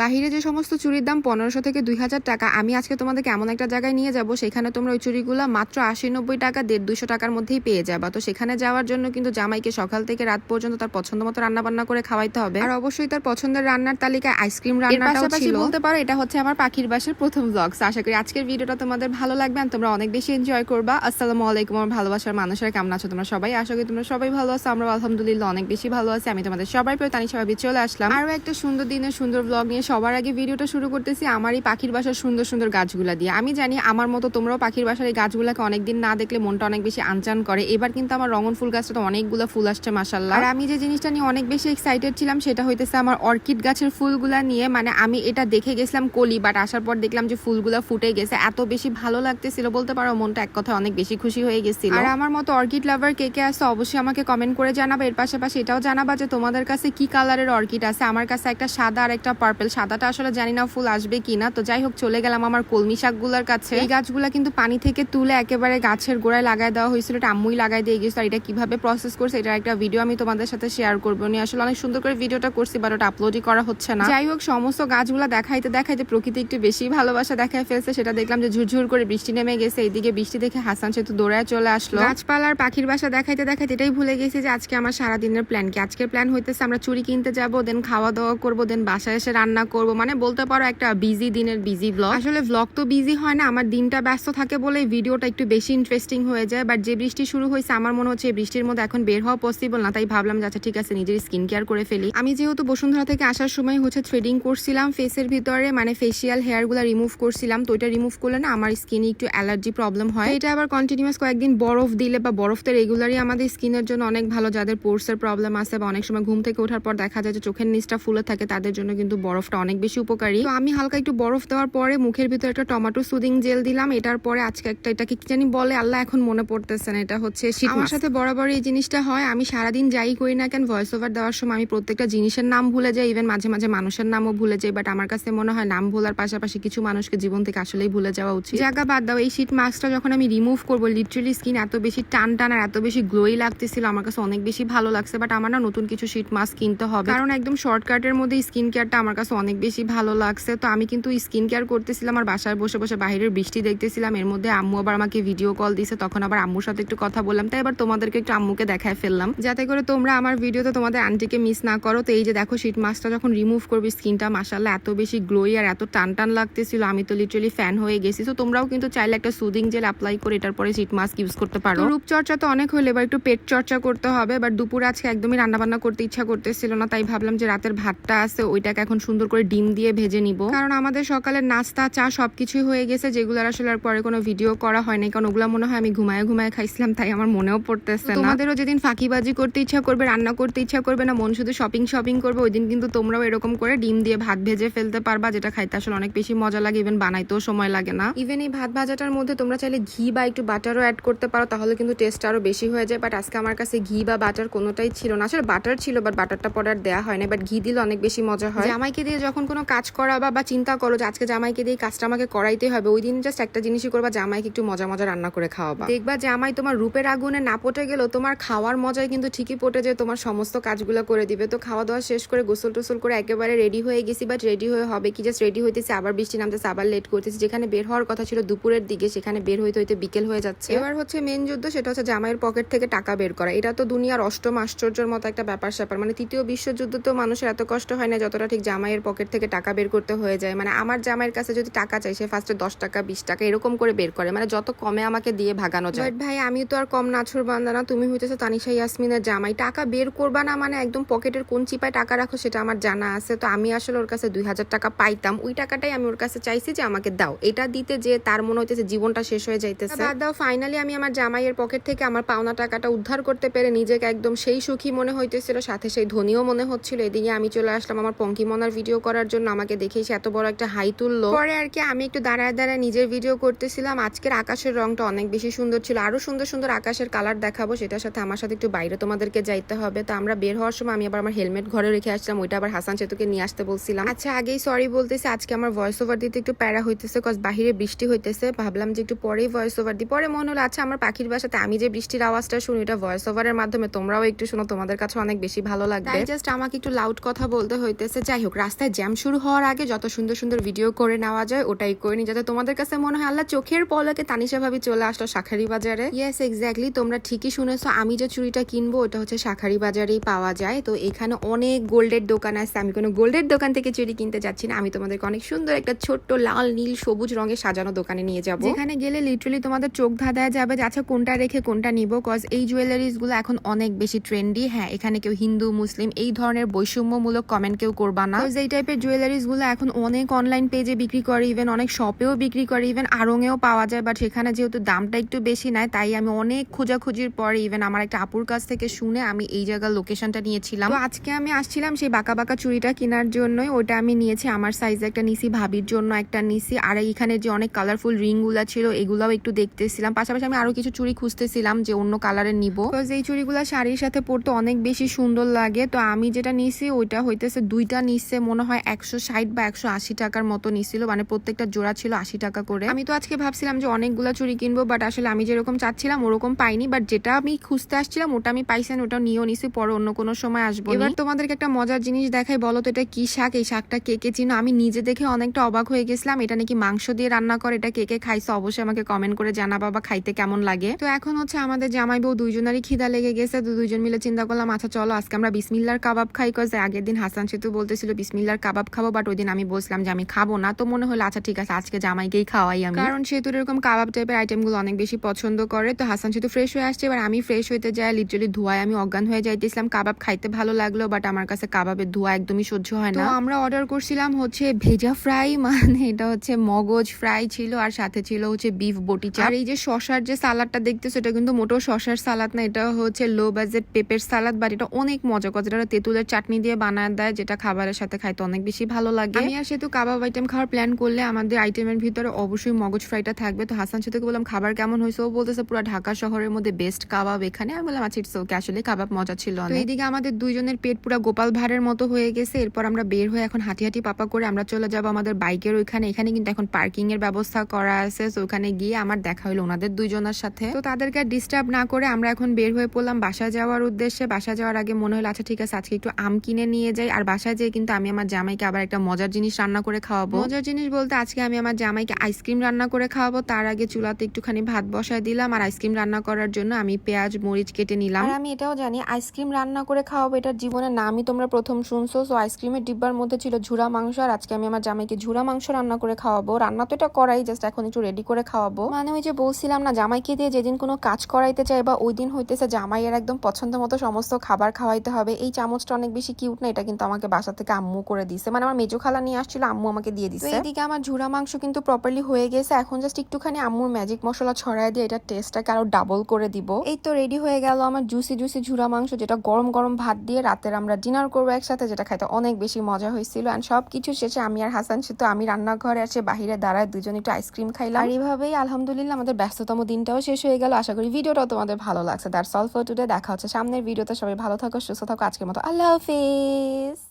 বাহিরে যে সমস্ত চুরির দাম পনেরোশো থেকে দুই হাজার টাকা আমি আজকে তোমাদেরকে এমন একটা জায়গায় নিয়ে যাব সেখানে তোমরা ওই চুরিগুলো মাত্র আশি নব্বই টাকা দেড় দুশো টাকার মধ্যেই পেয়ে যাবা। তো সেখানে যাওয়ার জন্য কিন্তু জামাইকে সকাল থেকে রাত পর্যন্ত তার পছন্দ মতো রান্না বান্না করে খাওয়াইতে হবে। আর অবশ্যই তার পছন্দের রান্নার তালিকায় আইসক্রিম রান্নাটাও ছিল। বলতে পারো এটা হচ্ছে আমার পাখির বাসার প্রথম ব্লগস আশা করি আজকের ভিডিওটা তোমাদের ভালো লাগবে আর তোমরা অনেক বেশি এনজয় করবা। আসসালামু আলাইকুম আমার ভালোবাসার মানুষেরা কেমন আছো তোমরা সবাই? আশা করি তোমরা সবাই ভালো আছো আমরা আলহামদুলিল্লাহ অনেক বেশি ভালো আছি। আমি তোমাদের সবাই পেয়ে তানি সবাই চলে আসলাম। আরও একটা সুন্দর দিনের সুন্দর ব্লগ নিয়ে সবার আগে ভিডিওটা শুরু করতেছি আমার এই পাখির বাসার সুন্দর সুন্দর গাছগুলা দিয়ে। আমি জানি আমার মতো তোমরাও পাখির বাসার এই গাছগুলাকে অনেকদিন না দেখলে মনটা অনেক বেশি আনচান করে। এবার কিন্তু আমার রঙন ফুল গাছটা তো অনেকগুলো ফুল আসছে মাসাল্লাহ আর আমি যে জিনিসটা নিয়ে অনেক বেশি এক্সাইটেড ছিলাম সেটা হইতেছে আমার অর্কিড গাছের ফুলগুলা নিয়ে। মানে আমি এটা দেখে গেছিলাম কলি বাট আসার পর দেখলাম যে ফুলগুলা ফুটে গেছে। এত বেশি ভালো লাগতেছিল বলতে পারো, মনটা এক কথা অনেক বেশি খুশি হয়ে গেছিল। আর আমার মতো অর্কিড লাভার কে কে আছে অবশ্যই আমাকে কমেন্ট করে জানাবা। এর পাশাপাশি এটাও জানাবা যে তোমাদের কাছে কি কালারের অর্কিড আছে? আমার কাছে একটা সাদা আর একটা পার্পল সাদাটা আসলে জানি না ফুল আসবে কিনা। তো যাই হোক, চলে গেলাম আমার কলমি শাকগুলার কাছে। এই গাছগুলা কিন্তু পানি থেকে তুলে একেবারে গাছের গোড়ায় লাগাই দেওয়া হয়েছিল। এটা আম্মুই লাগাই দিয়ে গেছিল। এটা কীভাবে প্রসেস করছে এটা একটা ভিডিও আমি তোমাদের সাথে শেয়ার করব। নি আসলে অনেক সুন্দর করে ভিডিওটা করছি বাট ওটা আপলোডই করা হচ্ছে না। যাই হোক, সমস্ত গাছগুলা দেখাইতে দেখাইতে প্রকৃতি একটু বেশি ভালোবাসা দেখায় ফেলছে। সেটা দেখলাম যে ঝুরঝুর করে বৃষ্টি নেমে গেছে। এইদিকে বৃষ্টি দেখে হাসান সেতু দৌড়ায় চলে আসলো। গাছপালার পাখির বাসা দেখাইতে দেখাইতে এটাই ভুলে গেছি যে আজকে আমার সারাদিনের প্ল্যান কি? আজকের প্ল্যান হইতেছে আমরা চুরি কিনতে যাব দেন খাওয়া দাওয়া করব দেন বাসায় এসে রান্না করব। মানে বলতে পারো একটা বিজি দিনের বিজি ব্লগ আসলে ব্লগ তো বিজি হয় না, আমার দিনটা ব্যস্ত থাকে বলে ভিডিওটা একটু বেশি ইন্টারেস্টিং হয়ে যায়। বাট যে বৃষ্টি শুরু হয়েছে, আমার মনে হচ্ছে বৃষ্টির মধ্যে এখন বের হওয়া পসিবল না। তাই ভাবলাম যে আচ্ছা ঠিক আছে, নিজের স্কিন কেয়ার করে ফেলি। আমি যেহেতু বসুন্ধরা থেকে আসার সময় হচ্ছে থ্রেডিং করছিলাম ফেসের ভিতরে মানে ফেসিয়াল হেয়ারগুলা রিমুভ করছিলাম। তো এটা রিমুভ করলে না আমার স্কিনে একটু অ্যালার্জি প্রবলেম হয়। এটা আবার কন্টিনিউয়াস কয়েকদিন বরফ দিলে বা বরফ তো রেগুলারই আমাদের স্কিনের জন্য অনেক ভালো। যাদের পোর্সের প্রবলেম আছে বা অনেক সময় ঘুম থেকে ওঠার পর দেখা যায় যে চোখের নিচটা ফুলে থাকে, তাদের জন্য কিন্তু বরফটা অনেক বেশি উপকারী। তো আমি হালকা একটু বরফ দেওয়ার পরে মুখের ভিতরে একটা টমেটো সুদিং জেল দিলাম। এটার পরে আজকে একটা এটাকে কি জানি বলে, আল্লাহ এখন মনে পড়তেছে না, এটা হচ্ছে আমার সাথে বরাবর এই জিনিসটা হয়। আমি সারাদিন যাই করি না কেন ভয়েস ওভার দেওয়ার সময় আমি প্রত্যেকটা জিনিসের নাম ভুলে যাই। ইভেন মাঝে মাঝে মানুষের নামও ভুলে যাই বাট আমার কাছে মনে হয় নাম ভুলার পাশাপাশি কিছু মানুষকে জীবন থেকে আসলেই ভুলে যাওয়া উচিত। জায়গা বাদ দাও, এই শীত মাস্কটা যখন আমি রিমুভ করব লিটারেলি স্কিন এত বেশি টান টান আর এত বেশি গ্লোই লাগতেছিল, আমার কাছে অনেক বেশি ভালো লাগছে বাট আমার না নতুন কিছু শীত মাস্ক কিনতে হবে। কারণ একদম শর্টকাটের মধ্যে স্কিন কেয়ারটা আমার কাছে অনেক বেশি ভালো লাগছে। তো আমি কিন্তু স্কিন কেয়ার করতেছিলাম আর বাসায় বসে বসে বাইরের বৃষ্টি দেখতেছিলাম। এর মধ্যে আম্মু আবার আমাকে ভিডিও কল দিছে। তখন আবার আম্মুর সাথে একটু কথা বললাম। তাই এবার তোমাদেরকে একটু আম্মুকে দেখায় ফেললাম। যাতে করে তোমরা আমার ভিডিওতে তোমাদের আন্টিকে মিস না করো। তো এই যে দেখো শীত মাস্কটা যখন রিমুভ করবে স্কিনটা মাসাল্লাহ এত বেশি গ্লোই আর এত টান টান লাগতেছিল। আমি তো লিটারালি ফ্যান হয়ে গেছি। তো তোমরাও কিন্তু চাইলে একটা সুদিং জেল অ্যাপ্লাই করে এটার পরে শীত মাস্ক ইউজ করতে পারো। রূপচর্চা তো অনেক হলে। এবার একটু পেট চর্চা করতে হবে। এবার দুপুর আজকে একদমই রান্না বান্না করতে ইচ্ছা করতেছিল না। তাই ভাবলাম যে রাতের ভাতটা আছে, ওইটাকে এখন সুন্দর করে ডিম দিয়ে ভেজে নিব। কারণ আমাদের সকালের নাস্তা চা সবকিছুই হয়ে গেছে যেগুলো আসলে আর পরে কোনো ভিডিও করা হয়নি কারণ ওগুলো মনে হয় আমি ঘুমায় ঘুমায় খাইছিলাম তাই আমার মনেও পড়তেছে না। তোমাদেরও যেদিন ফাঁকিবাজি করতে ইচ্ছা করবে রান্না করতে ইচ্ছা করবে না মন শুধু শপিং শপিং করবে ওই দিন কিন্তু তোমরাও এরকম করে ডিম দিয়ে ভাত ভেজে ফেলতে পারবা যেটা খাইতে আসলে অনেক বেশি মজা লাগে ইভেন বানাইতেও সময় লাগে না। ইভেন এই ভাত ভাজাটার মধ্যে তোমরা চাইলে ঘি বা একটু বাটারও অ্যাড করতে পারো তাহলে কিন্তু টেস্ট আরও বেশি হয়ে যায়। বাট আজকে আমার কাছে ঘি বা বাটার কোনোটাই ছিল না। আসলে বাটার ছিল বাট বাটারটা পরে আর দেওয়া হয় না বাট ঘি দিলে অনেক বেশি মজা হয়। জামাইকে দিয়ে যখন কোনো কাজ করাবা বা বা চিন্তা করো যে আজকে জামাইকে দিয়ে কাজটা আমাকে করাইতে হবে, ওই দিন জাস্ট একটা জিনিসই করবা, জামাইকে একটু মজা মজা রান্না করে খাওয়াবা। দেখবা জামাই তোমার রূপের আগুনে না পটে গেলেও তোমার খাওয়ার মজায় কিন্তু ঠিকই পটে যে তোমার সমস্ত কাজগুলো করে দিবে। তো খাওয়া দাওয়া শেষ করে গোসল টোসল করে একেবারে রেডি হয়ে গেছি বাট রেডি হয়ে হবে কি? জাস্ট রেডি হইতেছে, আবার বৃষ্টি নামতেছে, আবার লেট করতেছি। যেখানে বের হওয়ার কথা ছিল দুপুরের দিকে, সেখানে বের হইতে হইতে বিকেল হয়ে যাচ্ছে। এবার হচ্ছে মেন যুদ্ধ, সেটা হচ্ছে জামাইয়ের পকেট থেকে টাকা বের করা। এটা তো দুনিয়ার অষ্টম আশ্চর্যের মতো একটা ব্যাপার স্যাপার মানে তৃতীয় বিশ্বযুদ্ধ তো মানুষের এত কষ্ট হয় না, যতটা ঠিক জামাইয়ের পকেট থেকে টাকা বের করতে হয়ে যায়। মানে আমার জামাইয়ের কাছে যদি টাকা চাই সে ফার্স্টে দশ টাকা বিশ টাকা এরকম করে বের করে। মানে যত কমে আমাকে দিয়ে ভাগানো যায়। But ভাই আমি তো আর কম নাছর বান্দা না তুমি হইতেছো তানিশা ইয়াসমিনের জামাই। টাকা বের করবা না মানে একদম পকেটের কোন চিপায় টাকা রাখো সেটা আমার জানা আছে। তো আমি আসলে ওর কাছে দুই হাজার টাকা পাইতাম। ওই টাকাটাই আমি ওর কাছে চাইছি যে আমাকে দাও। এটা দিতে যে তার মনে হইতেছে জীবনটা শেষ হয়ে যাইতেছে। বাদ দাও ফাইনালি আমি আমার জামাইয়ের পকেট থেকে আমার পাওনা টাকাটা উদ্ধার করতে পেরে নিজেকে একদম সেই সুখী মনে হইতেছিল সাথে সেই ধনীও মনে হচ্ছিল। এদিকে আমি চলে আসলাম আমার পঙ্কি মনার ভিডিও করার জন্য আমাকে দেখেই সে এত বড় একটা হাই তুললো। পরে আর কি আমি একটু দাঁড়ায় দাঁড়ায় নিজের ভিডিও করতেছিলাম। আজকের আকাশের রংটা অনেক বেশি সুন্দর ছিল। আরও সুন্দর সুন্দর আকাশের কালার দেখাবো, সেটার সাথে আমার সাথে একটু বাইরে তোমাদেরকে যাইতে হবে। তো আমরা বের হওয়ার সময় আমি আবার আমার হেলমেট ঘরে রেখে আসলাম, ওইটা আবার হাসান সেতুকে নিয়ে আসতে বলছিলাম। আচ্ছা আগেই সরি বলতেছি, আজকে আমার ভয়েস ওভার দিতে একটু প্যারা হইতেছে কজ বাহিরে বৃষ্টি হইতেছে। ভাবলাম যে একটু পরেই ভয়েস ওভার দিই। পরে মনে হলো আচ্ছা আমার পাখির বাসাতে আমি যে বৃষ্টির আওয়াজটা শুনি এটা ভয়েস ওভারের মাধ্যমে তোমরাও একটু শোনো, তোমাদের কাছে অনেক বেশি ভালো লাগবে। জাস্ট আমাকে একটু লাউড কথা বলতে হইতেছে। যাই হোক, রাস্তায় রাস্তায় জ্যাম শুরু হওয়ার আগে যত সুন্দর সুন্দর ভিডিও করে নেওয়া যায়, ওটাই করে নি যাতে তোমাদের কাছে মনে হয়, আল্লাহ, চোখের পলকে তানিশা ভাবি চলে আসলো শাখারি বাজারে। ইয়েস এক্স্যাক্টলি তোমরা ঠিকই শুনেছো, আমি যে চুড়িটা কিনবো, ওটা হচ্ছে শাখারি বাজারেই পাওয়া যায়। তো এখানে অনেক গোল্ডের দোকান আছে, আমি কোনো গোল্ডের দোকান থেকে চুড়ি কিনতে যাচ্ছি না, আমি তোমাদেরকে অনেক সুন্দর একটা ছোট্ট লাল, নীল, সবুজ রঙের সাজানো দোকানে নিয়ে যাব। যেখানে গেলে লিটারালি তোমাদের চোখ ধাঁধায় যাবে যে আচ্ছা কোনটা রেখে কোনটা নিবো? কজ এই জুয়েলারিজগুলো এখন অনেক বেশি ট্রেন্ডি হ্যাঁ এখানে কেউ হিন্দু, মুসলিম, এই ধরনের বৈষম্যমূলক কমেন্ট কেউ করবা না। টাইপের জুয়েলারিজগুলো এখন অনেক অনলাইন পেজে বিক্রি করে ইভেন অনেক শপেও বিক্রি করে ইভেন আড়ঙেও পাওয়া যায় বাট সেখানে যেহেতু দামটা একটু বেশি নেয়, তাই আমি অনেক খোঁজাখুঁজির পরে ইভেন আমার একটা আপুর কাছ থেকে শুনে আমি এই জায়গার লোকেশনটা নিয়েছিলাম। তো আজকে আমি আসছিলাম সেই বাঁকা বাঁকা চুড়িটা কেনার জন্যই ওটা আমি নিয়েছি আমার সাইজে একটা নিছি ভাবির জন্য একটা নিছি আর এইখানে যে অনেক কালারফুল রিংগুলা ছিল, এগুলাও একটু দেখতেছিলাম। পাশাপাশি আমি আরও কিছু চুড়ি খুঁজতেছিলাম যে অন্য কালারের নিব। এই চুড়িগুলা শাড়ির সাথে পরতে অনেক বেশি সুন্দর লাগে, তো আমি যেটা নিছি, ওইটা হইতেছে দুইটা নিচ্ছে মনে হয় একশো ষাট বা একশো আশি টাকার মতো নিছিল মানে প্রত্যেকটা জোড়া ছিল আশি টাকা করে। আমি তো আজকে ভাবছিলাম যে অনেকগুলো চুড়ি কিনবো বাট আসলে আমি যেরকম চাচ্ছিলাম ওরকম পাইনি। বাট যেটা আমি খুঁজতে আসছিলাম, ওটা আমি পাইছেন ওটা নিয়েও নিছি, পরে অন্য কোনো সময় আসব এবার তোমাদেরকে একটা মজার জিনিস দেখাই, বলো তো এটা কি শাক? এই শাকটা কে কে চিনো? আমি নিজে দেখে অনেকটা অবাক হয়ে গেছিলাম, এটা নাকি মাংস দিয়ে রান্না করে, এটা কে কে খাইছে? অবশ্যই আমাকে কমেন্ট করে জানাবা বা খাইতে কেমন লাগে। তো এখন হচ্ছে আমাদের জামাই বউ দুইজনেরই খিদা লেগে গেছে, তো দুইজন মিলে চিন্তা করলাম আচ্ছা চলো আজকে আমরা বিসমিল্লার কাবাব খাই কজ আগের দিন হাসান সেতু বলতেছিল বিসমিল্লার কাবাব খাব বাট ওই দিন আমি বলছিলাম যে আমি খাব না। তো মনে হলো আচ্ছা ঠিক আছে আজকে জামাইকেই খাওয়াই আমি। কারণ সেতু এরকম কাবাব টাইপের আইটেমগুলো অনেক বেশি পছন্দ করে। তো হাসান সেতু ফ্রেশ হয়ে আসছে এবার আমি ফ্রেশ হইতে যাই লিটারালি ধোয়ায় আমি অজ্ঞান হয়ে যাইতেছিলাম। কাবাব খাইতে ভালো লাগল বাট আমার কাছে কাবাবের ধোয়া একদমই সহ্য হয় না। আমরা অর্ডার করছিলাম হচ্ছে ভেজা ফ্রাই মানে এটা হচ্ছে মগজ ফ্রাই ছিল আর সাথে ছিল হচ্ছে বিফ বটি চার আর এই যে শশার যে সালাডটা দেখতেছো এটা কিন্তু মোটো শশার সালাদ না এটা হচ্ছে লো বাজেট পেপের সালাদ বাট এটা অনেক মজা করে যেটা তেঁতুলের চাটনি দিয়ে বানায় দেয় যেটা খাবারের সাথে খাইতে অনেক বেশি ভালো লাগে। আমি আর সেহেতু কাবাব আইটেম খাওয়ার প্ল্যান করলে আমাদের আইটেমের ভিতরে অবশ্যই মগজ ফ্রাইটা থাকবে। তো হাসান সাথে বললাম খাবার কেমন হয়েছে? ও বলতেছে পুরো ঢাকা শহরের মধ্যে বেস্ট কাবাব এখানে। আমি বললাম আচ্ছা ইটস ওকে আসলে কাবাব মজা ছিল তো এইদিকে আমাদের দুইজনের পেট পুরো গোপাল ভাড়ের মতো হয়ে গেছে। এরপর আমরা বের হয়ে এখন হাঁটি হাঁটি পাপা করে আমরা চলে যাব আমাদের বাইকের ওইখানে। এখানে কিন্তু এখন পার্কিং এর ব্যবস্থা করা আছে। তো ওখানে গিয়ে আমার দেখা হলো ওনাদের দুইজনের সাথে। তো তাদেরকে ডিস্টার্ব না করে আমরা এখন বের হয়ে পড়লাম বাসা যাওয়ার উদ্দেশ্যে। বাসা যাওয়ার আগে মনে হলো আচ্ছা ঠিক আছে আজকে একটু আম কিনে নিয়ে যাই। আর বাসায় যেয়ে কিন্তু আমি আমার জামাইকে আবার একটা মজার জিনিস রান্না করে খাওয়াবো। মজার জিনিস বলতে আজকে আমি আমার জামাইকে আইসক্রিম রান্না করে খাওয়াবো। তার আগে চুলাতে একটুখানি ভাত বসায় দিলাম আর আইসক্রিম রান্না করার জন্য আমি পেঁয়াজ মরিচ কেটে নিলাম। আর আমি এটাও জানি আইসক্রিম রান্না করে খাওয়াবো এটার জীবনের নামই তোমরা প্রথম শুনছো। সো আইসক্রিমের ডিব্বার মধ্যে ছিল ঝুরা মাংস আর আজকে আমি আমার জামাইকে ঝুরা মাংস রান্না করে খাওয়াবো। রান্না তো এটা করাই জাস্ট এখন একটু রেডি করে খাওয়াবো। মানে ওই যে বলছিলাম না জামাইকে দিয়ে যেদিন কোনো কাজ করাইতে চাই বা ওই দিন হইতেছে জামাইয়ের একদম পছন্দ মতো সমস্ত খাবার খাওয়াইতে হবে। এই চামচটা অনেক বেশি কিউট না এটা কিন্তু আমাকে বাসা থেকে আম্মু করে দিছে। মানে আমার মেজো খালা নিয়ে আসছিল আম্মু আমাকে দিয়ে দিছে। তো এইদিকে আমার ঝুরা মাংস কিন্তু প্রপারলি হয়ে গেছে। এখন জাস্ট একটুখানি আম্মুর ম্যাজিক মশলা ছড়াই দিয়ে এটা টেস্টটাকে আরও ডাবল করে দিব। এই তো রেডি হয়ে গেল আমার জুসি জুসি ঝুরা মাংস যেটা গরম গরম ভাত দিয়ে রাতের আমরা ডিনার করব একসাথে যেটা খাইতে অনেক বেশি মজা হয়েছিল। অ্যান্ড সব কিছু শেষে আমি আর হাসান সেতু আমি রান্নাঘরে আসে বাহিরে দাঁড়ায় দুজন একটু আইসক্রিম খাইলাম। আর এইভাবেই আলহামদুলিল্লাহ আমাদের ব্যস্ততম দিনটাও শেষ হয়ে গেল। আশা করি ভিডিওটাও তোমাদের ভালো লাগছে। দ্যাটস অল ফর টুডে দেখা হচ্ছে সামনের ভিডিওতে। সবাই ভালো থাকো সুস্থ থাকো। আজকের মতো আল্লাহ হাফিজ।